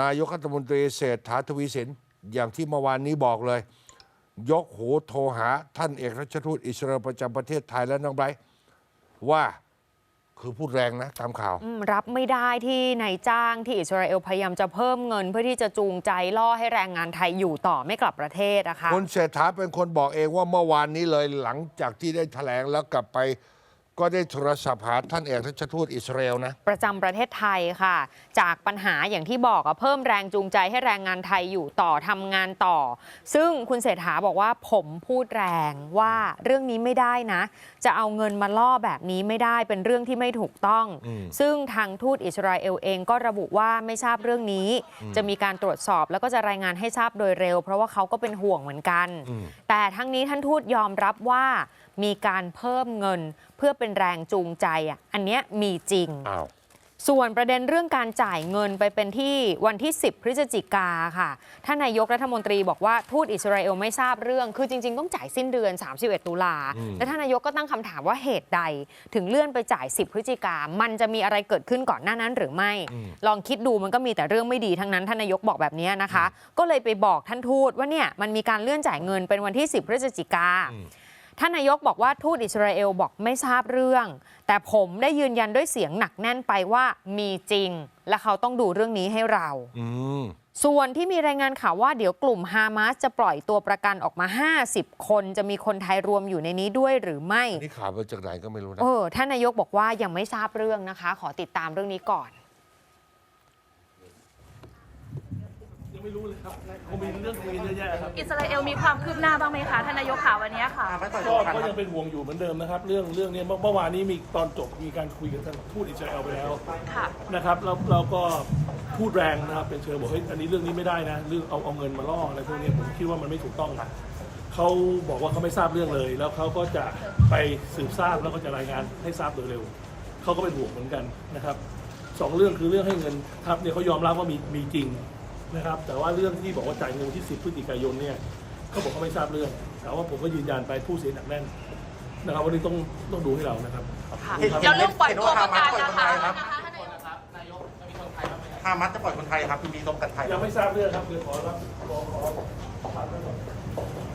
นายกรัฐมนตรีเศรษฐาทวีสิน อย่างที่เมื่อวานนี้บอกเลย ยกหูโทรหาท่านเอกราชทูตอิสราเอลประจำประเทศไทยและน้องไบรท์ว่าคือพูดแรงนะตามข่าวอืมรับไม่ได้ที่นายจ้างที่อิสราเอลพยายามจะเพิ่มเงิน เพื่อที่จะจูงใจล่อให้แรงงานไทยอยู่ต่อไม่กลับประเทศนะคะคุณเศรษฐาเป็นคนบอกเองว่าเมื่อวานนี้เลยหลังจากที่ได้แถลงแล้วกลับไป ก็ได้โทรศัพท์หาท่านเอกราชทูตอิสราเอลนะ ประจำประเทศไทยค่ะ จากปัญหาอย่างที่บอกอะเพิ่มแรงจูงใจให้แรงงานไทยอยู่ต่อทำงานต่อ ซึ่งคุณเศรษฐาบอกว่าผมพูดแรงว่าเรื่องนี้ไม่ได้นะ จะเอาเงินมาล่อแบบนี้ไม่ได้เป็นเรื่องที่ไม่ถูกต้อง อืม ซึ่งทางทูตอิสราเอลเองก็ระบุว่าไม่ทราบเรื่องนี้ จะมีการตรวจสอบแล้วก็จะรายงานให้ทราบโดยเร็ว เพราะว่าเขาก็เป็นห่วงเหมือนกันอืมแต่ทั้งนี้ท่านทูตยอมรับว่ามีการเพิ่มเงินเพื่อเป็นแรงจูงใจอะอันเนี้ยมีจริง อ้าว ส่วนประเด็นเรื่องการจ่ายเงินไปเป็นที่วันที่ 10 พฤศจิกาค่ะ ท่านนายกรัฐมนตรีบอกว่าทูตอิสราเอลไม่ทราบเรื่อง คือจริง ๆ ต้องจ่ายสิ้นเดือน 31 ตุลา อืม และท่านนายกก็ตั้งคำถามว่าเหตุใด ถึงเลื่อนไปจ่าย 10 พฤศจิกา มันจะมีอะไรเกิดขึ้นก่อนหน้านั้นหรือไม่ลองคิดดูมันก็มีแต่เรื่องไม่ดีทั้งนั้นท่านนายกบอกแบบนี้นะคะ ก็เลยไปบอกท่านทูตว่าเนี่ยมันมีการเลื่อนจ่ายเงินเป็นวันที่ 10 พฤศจิกา ท่านนายกบอกว่าทูตอิสราเอลบอกไม่ทราบเรื่อง แต่ผมได้ยืนยันด้วยเสียงหนักแน่นไปว่ามีจริง และเขาต้องดูเรื่องนี้ให้เราอืมส่วนที่มีรายงานข่าวว่าเดี๋ยวกลุ่มฮามาสจะปล่อยตัวประกันออกมา 50 คนจะมีคนไทยรวมอยู่ในนี้ด้วยหรือไม่นี่ข่าวมาจากไหนก็ไม่รู้นะเออท่านนายกบอกว่ายังไม่ทราบเรื่องนะคะ ขอติดตามเรื่องนี้ก่อน ยัง ไม่รู้เลยครับคงมีเรื่องคุยกันเยอะแยะครับอิสราเอลมีความคืบหน้าบ้างไหมคะท่านนายกข่าววันนี้ค่ะก็ก็ยังเป็นห่วงอยู่เหมือนเดิมนะครับ เรื่องเรื่องนี้เมื่อเมื่อวานนี้มีตอนจบมีการคุยกับทางทูตอิสราเอลไปแล้วค่ะนะครับแล้วเราก็พูดแรงนะครับเป็นเชิงบอกเฮ้ยอันนี้เรื่องนี้ไม่ได้นะเรื่องเอาเอาเงินมาล่ออะไรพวกนี้ผมคิดว่ามันไม่ถูกต้องนะเขาบอกว่าเขาไม่ทราบเรื่องเลย แล้วเขาก็จะไปสืบทราบแล้วก็จะรายงานให้ทราบโดยเร็วเขาก็เป็นห่วงเหมือนกันนะครับสองเรื่องคือเรื่องให้เงินครับเนี่ยเขายอมรับว่ามีมีจริง นะครับ แต่ว่าเรื่องที่บอกว่าจ่ายเงินวันที่ 10 พฤศจิกายนเนี่ยเขาบอกเขาไม่ทราบเรื่อง แต่ว่าผมก็ยืนยันไปผู้เสียหนักแน่นนะครับวันนี้ต้องต้องดูให้เรานะครับค่ะครับแล้วเรื่องปล่อยตัวประกันนะคะฮามัสจะปล่อยคนไทยครับมีลบกันไทยยังไม่ทราบเรื่องครับเดี๋ยวขอรับขอขอถามไว้ก่อน